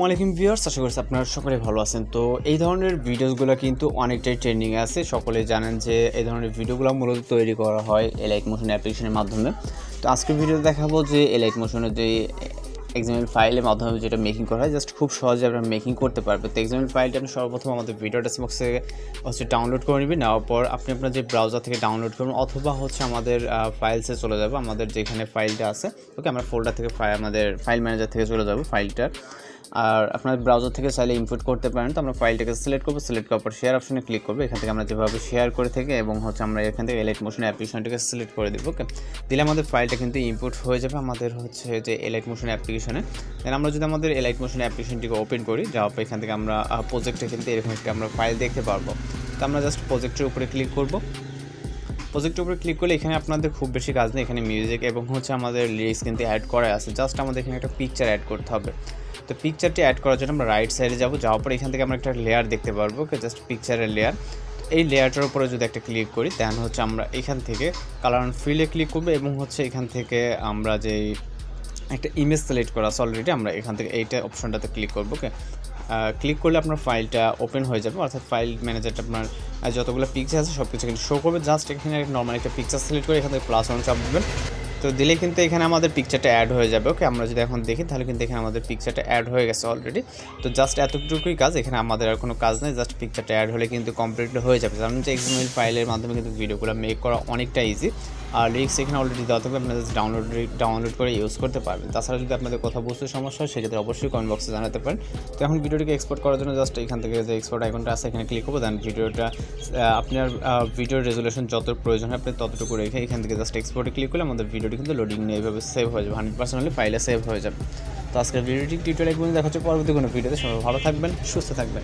আসসালামু আলাইকুম ভিউয়ার্স, আশা করছি আপনারা সকলে ভালো আছেন। তো এই ধরনের ভিডিওসগুলো কিন্তু অনেকটাই ট্রেন্ডিংয়ে আছে। সকলে জানেন যে এই ধরনের ভিডিওগুলো মূলত তৈরি করা হয় এলাইট মোশন অ্যাপ্লিকেশনের মাধ্যমে। তো আজকের ভিডিওতে দেখাবো যে এলাইট মোশনের যে এক্সামের ফাইলের মাধ্যমে যেটা মেকিং করা হয় জাস্ট খুব সহজে আপনারা মেকিং করতে পারবে তো এক্সামের ফাইলটা আপনি সর্বপ্রথম আমাদের ভিডিও ডেসক্রিপশন থেকে হচ্ছে ডাউনলোড করে নেবেন। নেওয়ার পর আপনি আপনার যে ব্রাউজার থেকে ডাউনলোড করবেন, অথবা হচ্ছে আমাদের ফাইলসে চলে যাব। আমাদের যেখানে ফাইলটা আছে, ওকে আমরা ফোল্ডার থেকে ফাইল আমাদের ফাইল ম্যানেজার থেকে চলে যাব ফাইলটা আর আপনার ব্রাউজার থেকে চাইলে ইনপুট করতে পারেন। তো আমরা ফাইলটাকে সিলেক্ট করব সিলেক্ট করার পর শেয়ার অপশনে ক্লিক করব। এখান থেকে আমরা যেভাবে শেয়ার করে থেকে এবং হচ্ছে আমরা এখান থেকে এলাইট মোশন অ্যাপ্লিকেশনটাকে সিলেক্ট করে দেবো ওকে দিলে আমাদের ফাইলটা কিন্তু ইনপুট হয়ে যাবে আমাদের হচ্ছে যে এলাইট মোশন অ্যাপ্লিকেশনে দেন আমরা যদি আমাদের এলাইট মোশন অ্যাপ্লিকেশনটিকে ওপেন করি, যাওয়ার পর এখান থেকে আমরা প্রজেক্টে কিন্তু এরকম একটা আমরা ফাইল দেখতে পারব। তো আমরা জাস্ট প্রজেক্টের উপরে ক্লিক করব। প্রজেক্টের উপরে ক্লিক করলে এখানে আপনাদের খুব বেশি কাজ নেই, এখানে মিউজিক এবং হচ্ছে আমাদের লিরিক্স কিন্তু অ্যাড করা আছে। জাস্ট আমাদের এখানে একটা পিকচার অ্যাড করতে হবে। তো পিকচারটি অ্যাড করার জন্য আমরা রাইট সাইডে যাব। যাওয়ার পর এখান থেকে আমরা একটা লেয়ার দেখতে পারব। জাস্ট পিকচারের লেয়ার এই লেয়ারটার উপরে যদি একটা ক্লিক করি দেন হচ্ছে আমরা এখান থেকে কালার অন ফিলে ক্লিক করব এবং হচ্ছে এখান থেকে আমরা যেই একটা ইমেজ সিলেক্ট করা আছে অলরেডি আমরা এখান থেকে এইটা অপশনটাতে ক্লিক করব। ওকে ক্লিক করলে আপনার ফাইলটা ওপেন হয়ে যাবে। অর্থাৎ ফাইল ম্যানেজারটা আপনার যতগুলো পিকচার আছে সব কিছু কিন্তু শো করবে। জাস্ট এখানে নর্মাল একটা পিকচার সিলেক্ট করে এখান থেকে প্লাস ওয়ান চাপ দেবেন। তো দিলে কিন্তু এখানে আমাদের পিকচারটা অ্যাড হয়ে যাবে ওকে আমরা যদি এখন দেখি, তাহলে কিন্তু এখানে আমাদের পিকচারটা অ্যাড হয়ে গেছে অলরেডি তো জাস্ট এতটুকুই কাজ, এখানে আমাদের আর কোনো কাজ নেই জাস্ট পিকচারটা অ্যাড হলে কিন্তু কমপ্লিটলি হয়ে যাবে। কারণ যে এক্সএমএল ফাইলের মাধ্যমে কিন্তু ভিডিওগুলো মেক করা অনেকটা ইজি আর লিরিক্স এখানে অলরেডি দেওয়া থাকবে, আপনারা ডাউনলোড ডাউনলোড করে ইউজ করতে পারবেন। তাছাড়া যদি আপনাদের কথা বুঝতে সমস্যা হয়, সেক্ষেত্রে অবশ্যই কমেন্ট বক্সে জানাতে পারেন। তো এখন ভিডিওটিকে এক্সপোর্ট করার জন্য জাস্ট এখান থেকে যে এক্সপোর্ট আইকনটা আছে, এখানে ক্লিক করব দেন ভিডিওটা আপনার ভিডিওর রেজুলেশন যত প্রয়োজন হয়, আপনি ততটুকু রেখে এখান থেকে জাস্ট এক্সপোর্টে ক্লিক করলে আমাদের ভিডিওটি কিন্তু লোডিং নিয়ে এইভাবে সেভ হয়ে যাবে হান্ড্রেড পার্সেন্ট হলে ফাইলে সেভ হয়ে যাবে। তো আজকের ভিডিওটি টিউটোরিয়াল দেখা হচ্ছে, পরবর্তী কোনো ভিডিওতে সবাই ভালো থাকবেন, সুস্থ থাকবেন।